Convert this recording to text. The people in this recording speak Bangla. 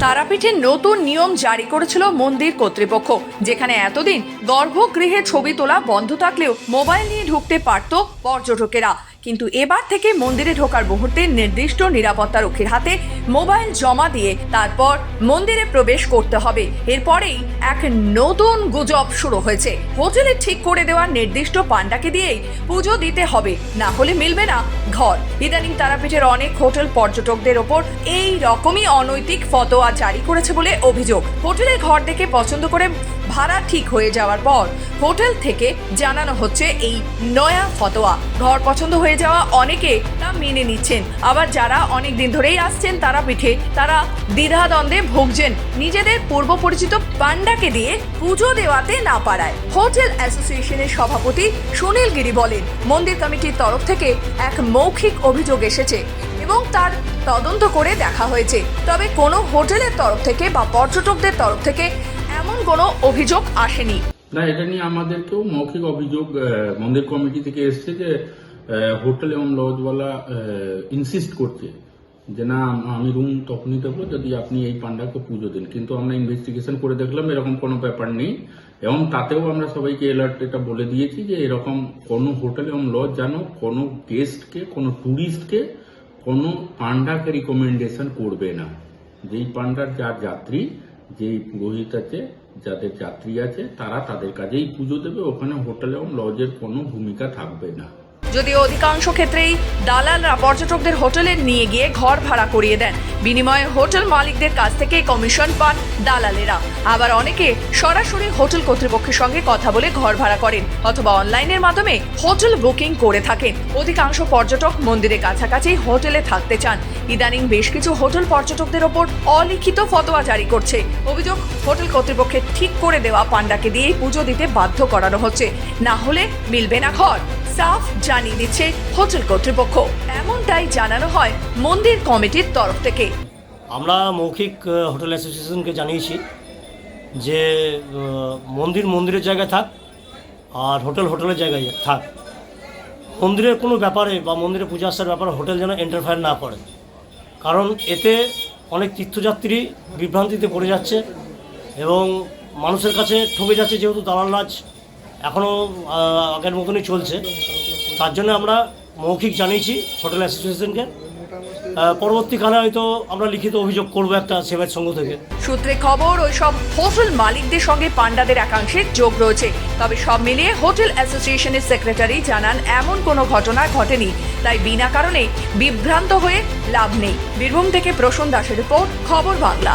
তারাপীঠের নতুন নিয়ম জারি করেছিল মন্দির কর্তৃপক্ষ যেখানে এতদিন গর্ভগৃহে ছবি তোলা বন্ধ থাকলেও মোবাইল নিয়ে ঢুকতে পারত পর্যটকেরা। কিন্তু এবার থেকে মন্দিরে ঢোকার মুহূর্তে নির্দিষ্ট নিরাপত্তা রক্ষীর হাতে মোবাইল জমা দিয়ে তারপর মন্দিরে প্রবেশ করতে হবে। এরপরেই এক নতুন গুজব শুরু হয়েছে। হোটেলে ঠিক করে দেওয়া নির্দিষ্ট পান্ডাকে দিয়েই পুজো দিতে হবে। না হলে মিলবে না ঘর। ইদানিং তারাপীঠের অনেক হোটেল পর্যটকদের ওপর এই রকমই অনৈতিক ফতোয়া জারি করেছে বলে অভিযোগ। হোটেলের ঘর দেখে পছন্দ করে ভাড়া ঠিক হয়ে যাওয়ার পর হোটেল থেকে জানানো হচ্ছে এই নয়া ফতোয়া। ঘর পছন্দ হয়ে যাওয়া অনেকে তা মেনে নিচ্ছেন। আবার যারা অনেক দিন ধরেই আসছেন তারা পিঠে, তারা দ্বিধাদ্বন্দ্বে ভুগছেন। নিজেদের পূর্ব পরিচিত পান্ডাকে দিয়ে পুজো দেওয়াতে না পারায়। হোটেল অ্যাসোসিয়েশনের সভাপতি সুনীল গিরি বলেন, মন্দির কমিটির তরফ থেকে এক মৌখিক অভিযোগ এসেছে এবং তার তদন্ত করে দেখা হয়েছে। তবে কোনো হোটেলের তরফ থেকে বা পর্যটকদের তরফ থেকে কোনো অভিযোগ আসেনি। না, এটা নিয়ে আমাদেরকেও মৌখিক অভিযোগ মন্দির কমিটি থেকে এসছে যে হোটেল এবং লজওয়ালা ইনসিস্ট করছে যে, না, আমি রুম তখনই দেবো যদি আপনি এই পান্ডাকে পুজো দিন। কিন্তু আমরা ইনভেস্টিগেশন করে দেখলাম, এরকম কোনো ব্যাপার নেই। এবং তাতেও আমরা সবাইকে অ্যালার্ট এটা বলে দিয়েছি যে, এরকম কোনো হোটেল এবং লজ যেন কোনো গেস্টকে কোনো ট্যুরিস্টকে কোনো পান্ডাকে রিকমেন্ডেশন করবে না। যেই পান্ডার যার যাত্রী যেই পুরোহিত আছে, যাদের যাত্রী আছে, তারা তাদের কাজেই পুজো দেবে। ওখানে হোটেল এবং লজের কোনো ভূমিকা থাকবে না। যদিও অধিকাংশ ক্ষেত্রেই দালালরা পর্যটকদের হোটেলে নিয়ে গিয়ে ঘর ভাড়া করিয়ে দেন। বিনিময়ে হোটেল মালিকদের কাছ থেকে কমিশন পান দালালেরা। আবার অনেকে সরাসরি হোটেল কর্তৃপক্ষের সঙ্গে কথা বলে ঘর ভাড়া করেন অথবা অনলাইনের মাধ্যমে হোটেল বুকিং করে থাকেন। অধিকাংশ পর্যটক মন্দিরের কাছাকাছি হোটেলে থাকতে চান। ইদানিং বেশ কিছু হোটেল পর্যটকদের ওপর অলিখিত ফতোয়া জারি করছে। অভিযোগ, হোটেল কর্তৃপক্ষের ঠিক করে দেওয়া পান্ডাকে দিয়ে পুজো দিতে বাধ্য করানো হচ্ছে। না হলে মিলবে না ঘর। সাফ জানিয়ে দিচ্ছে হোটেল কর্তৃপক্ষ। এমনটাই জানানো হয় মন্দির কমিটির তরফ থেকে। আমরা মৌখিক হোটেল অ্যাসোসিয়েশনকে জানিয়েছি যে মন্দির মন্দিরের জায়গায় থাক আর হোটেল হোটেলের জায়গায় থাক। মন্দিরের কোনো ব্যাপারে বা মন্দিরে পূজা আসার ব্যাপারে হোটেল যেন এন্টারফায়ার না করে। কারণ এতে অনেক তীর্থযাত্রী বিভ্রান্তিতে পড়ে যাচ্ছে এবং মানুষের কাছে ঠকে যাচ্ছে যেহেতু দালাল এখনও আগের মতনই চলছে। তার জন্য আমরা মৌখিক জানিয়েছি হোটেল অ্যাসোসিয়েশনকে। পরবর্তীকালে হয়তো আমরা লিখিত অভিযোগ করব একটা সেবায়ত সংঘ থেকে। সূত্রে খবর ওই সব হোটেল মালিকদের সঙ্গে পান্ডাদের একাংশের যোগ রয়েছে। তবে সব মিলিয়ে হোটেল অ্যাসোসিয়েশনের সেক্রেটারি জানান, এমন কোনো ঘটনা ঘটেনি। তাই বিনা কারণে বিভ্রান্ত হয়ে লাভ নেই। বীরভূম থেকে প্রসূন দাসের রিপোর্ট, খবর বাংলা।